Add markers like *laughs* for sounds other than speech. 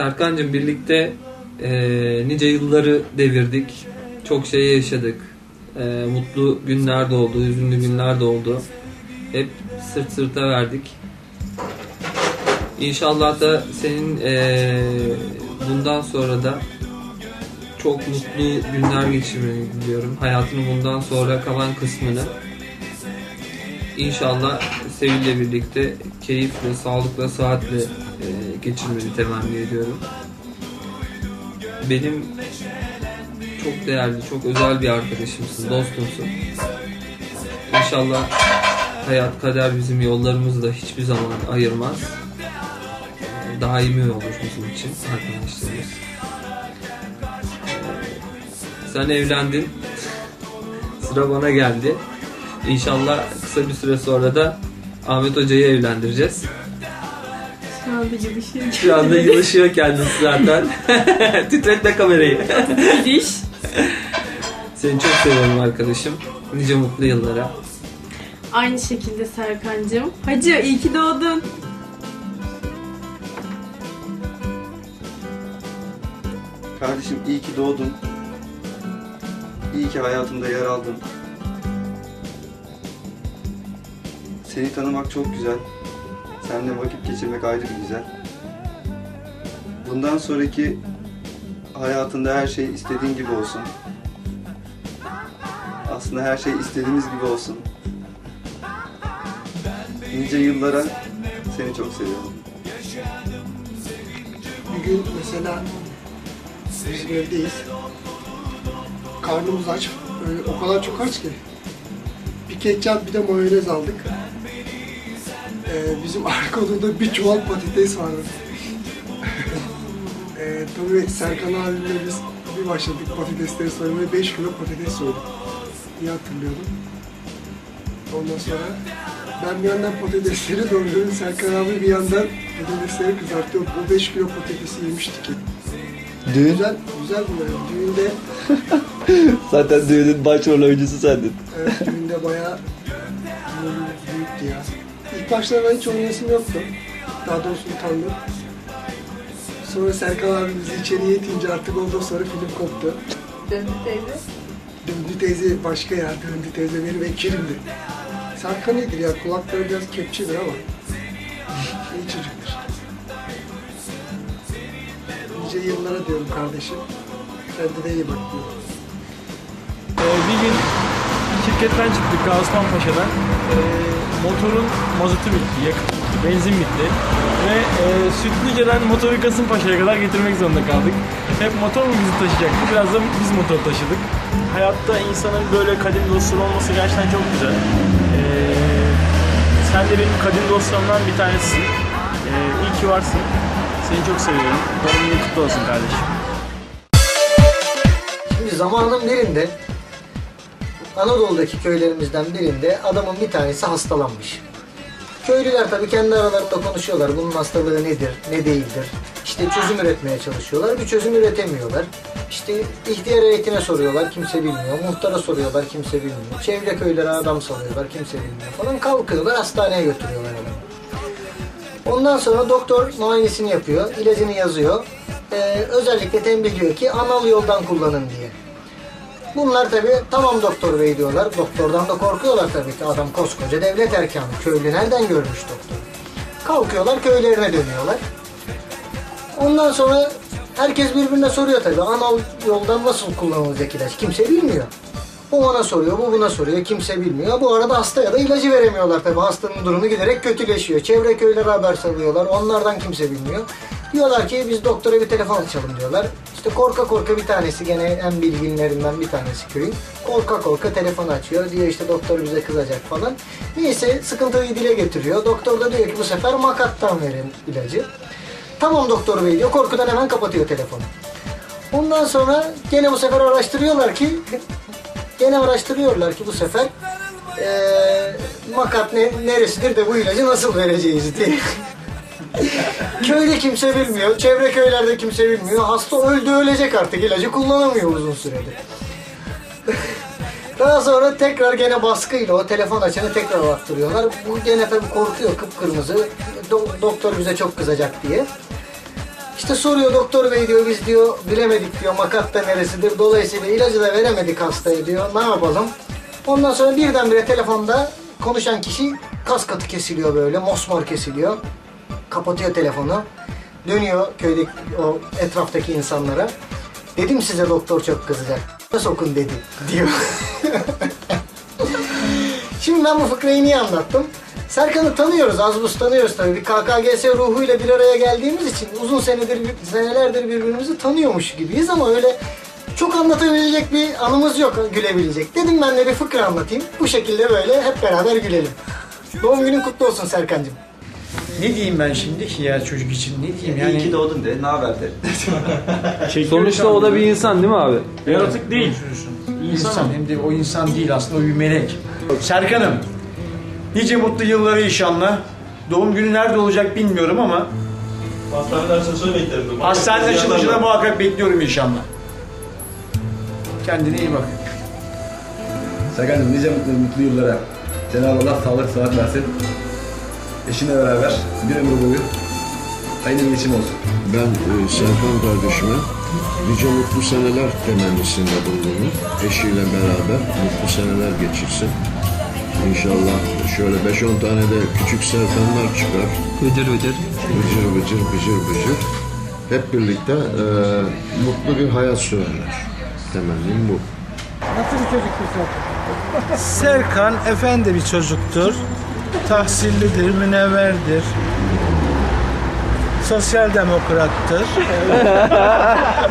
Serkan'cığım birlikte e, nice yılları devirdik. Çok şey yaşadık. E, mutlu günler de oldu, hüzünlü günler de oldu. Hep sırt sırta verdik. İnşallah da senin e, bundan sonra da çok mutlu günler geçirmeni diliyorum. Hayatının bundan sonra kalan kısmını İnşallah Sevil'le birlikte keyifle, sağlıkla, sıhhatle e, geçirmeni temenni ediyorum. Benim çok değerli, çok özel bir arkadaşımsın, dostumsun. İnşallah hayat, kader bizim yollarımızı da hiçbir zaman ayırmaz. E, Daimi olur bizim için arkadaşlarımız. E, Sen evlendin. *laughs* Sıra bana geldi. İnşallah kısa bir süre sonra da Ahmet Hoca'yı evlendireceğiz. Şu anda yılışıyor. Şu anda yılışıyor kendisi zaten. *laughs* Titretme kamerayı. Gidiş. Seni çok seviyorum arkadaşım. Nice mutlu yıllara. Aynı şekilde Serkan'cığım. Hacı iyi ki doğdun. Kardeşim iyi ki doğdun. İyi ki hayatımda yer aldın. Seni tanımak çok güzel. Seninle vakit geçirmek ayrı bir güzel. Bundan sonraki hayatında her şey istediğin gibi olsun. Aslında her şey istediğimiz gibi olsun. Nice yıllara seni çok seviyorum. Bir gün mesela bizim evdeyiz. Karnımız aç. Öyle o kadar çok aç ki. Bir ketçap bir de mayonez aldık. Ee, bizim arka odada bir çuval patates vardı. ee, tabii Serkan abimle biz bir başladık patatesleri soymaya 5 kilo patates soyduk. İyi hatırlıyorum. Ondan sonra ben bir yandan patatesleri doğruyorum. Serkan abi bir yandan patatesleri kızartıyor. Bu 5 kilo patatesi yemiştik ki. Düğün Güzel, güzel bunlar. Düğünde, *laughs* zaten düğünün başrol oyuncusu sendin. evet, düğünde bayağı. İlk başlarda hiç oynayasım yoktu. Daha doğrusu utandım. Sonra Serkan abi bizi içeriye itince artık ondan sonra film koptu. Döndü teyze. Döndü teyze başka ya. Döndü teyze benim ekirimdi. Serkan iyidir ya. Kulakları biraz kepçedir ama. İyi çocuktur. Nice yıllara diyorum kardeşim. Kendine iyi bak diyorum. Ee, bir gün şirketten çıktık Osman Paşa'dan. Ee, motorun mazotu bitti, yakıt bitti, benzin bitti. Ve e, Sütlüce'den motoru Kasımpaşa'ya kadar getirmek zorunda kaldık. Hep motor mu bizi taşıyacaktı, biraz da biz motor taşıdık. Hayatta insanın böyle kadim dostları olması gerçekten çok güzel. Ee, sen de benim kadim dostlarımdan bir tanesisin. Ee, iyi ki varsın. Seni çok seviyorum. Doğum günün kutlu olsun kardeşim. Şimdi zamanın birinde Anadolu'daki köylerimizden birinde adamın bir tanesi hastalanmış. Köylüler tabii kendi aralarında konuşuyorlar. Bunun hastalığı nedir, ne değildir. İşte çözüm üretmeye çalışıyorlar. Bir çözüm üretemiyorlar. İşte ihtiyar heyetine soruyorlar. Kimse bilmiyor. Muhtara soruyorlar. Kimse bilmiyor. Çevre köylere adam soruyorlar. Kimse bilmiyor falan. Kalkıyorlar hastaneye götürüyorlar adamı. Ondan sonra doktor muayenesini yapıyor, ilacını yazıyor. Ee, özellikle tembihliyor ki anal yoldan kullanın diye. Bunlar tabi tamam doktor bey diyorlar. Doktordan da korkuyorlar tabii ki. Adam koskoca devlet erkanı. Köylü nereden görmüş doktor? Kalkıyorlar köylerine dönüyorlar. Ondan sonra herkes birbirine soruyor tabii. Anal yoldan nasıl kullanılacak ilaç? Kimse bilmiyor. Bu ona soruyor, bu buna soruyor. Kimse bilmiyor. Bu arada hastaya da ilacı veremiyorlar tabii. Hastanın durumu giderek kötüleşiyor. Çevre köylere haber salıyorlar. Onlardan kimse bilmiyor. Diyorlar ki biz doktora bir telefon açalım diyorlar. İşte korka korka bir tanesi gene en bilginlerinden bir tanesi köyün. Korka korka telefon açıyor. Diyor işte doktor bize kızacak falan. Neyse sıkıntıyı dile getiriyor. Doktor da diyor ki bu sefer makattan verin ilacı. Tamam doktor bey diyor. Korkudan hemen kapatıyor telefonu. Ondan sonra gene bu sefer araştırıyorlar ki gene araştırıyorlar ki bu sefer eee makat ne, neresidir de bu ilacı nasıl vereceğiz diye. *laughs* Köyde kimse bilmiyor, çevre köylerde kimse bilmiyor. Hasta öldü ölecek artık ilacı kullanamıyor uzun süredir. Daha sonra tekrar gene baskıyla o telefon açanı tekrar baktırıyorlar. Bu gene tabii korkuyor kıpkırmızı. Do- doktor bize çok kızacak diye. İşte soruyor doktor bey diyor biz diyor bilemedik diyor makat da neresidir. Dolayısıyla ilacı da veremedik hastaya diyor. Ne yapalım? Ondan sonra birdenbire telefonda konuşan kişi kas katı kesiliyor böyle mosmor kesiliyor. Kapatıyor telefonu. Dönüyor köydeki o etraftaki insanlara. Dedim size doktor çok kızacak. Sokun dedi diyor. *laughs* Şimdi ben bu fıkrayı niye anlattım? Serkan'ı tanıyoruz, az buz tanıyoruz tabii. Bir KKGS ruhuyla bir araya geldiğimiz için uzun senedir, senelerdir birbirimizi tanıyormuş gibiyiz ama öyle çok anlatabilecek bir anımız yok gülebilecek. Dedim ben de bir fıkra anlatayım. Bu şekilde böyle hep beraber gülelim. Doğum günün kutlu olsun Serkan'cığım. Ne diyeyim ben şimdi ki ya çocuk için ne diyeyim İyi yani ki doğdun de, ne haber de. Sonuçta o da bir insan değil mi abi? Yaratık değil. insan hem de o insan değil aslında o bir melek. Serkan'ım nice mutlu yılları inşallah. Doğum günü nerede olacak bilmiyorum ama Hastaneden açılışını beklerim. hastane açılışına muhakkak bekliyorum inşallah. Kendine iyi bak. Serkan'cığım nice mutlu, mutlu yıllara. Cenab-ı Allah sağlık sıhhat versin. Eşinle beraber bir ömür boyu hayırlı bir geçim olsun. Ben e, Serkan kardeşime nice mutlu seneler temennisinde bulunuyorum. Eşiyle beraber mutlu seneler geçirsin. İnşallah şöyle 5-10 tane de küçük Serkanlar çıkar. Vıcır vıcır. Bıcır bıcır bıcır bıcır. Hep birlikte e, mutlu bir hayat sürerler. Temennim bu. Serkan efendi bir çocuktur. Tahsillidir, münevverdir. Sosyal demokrattır. *laughs*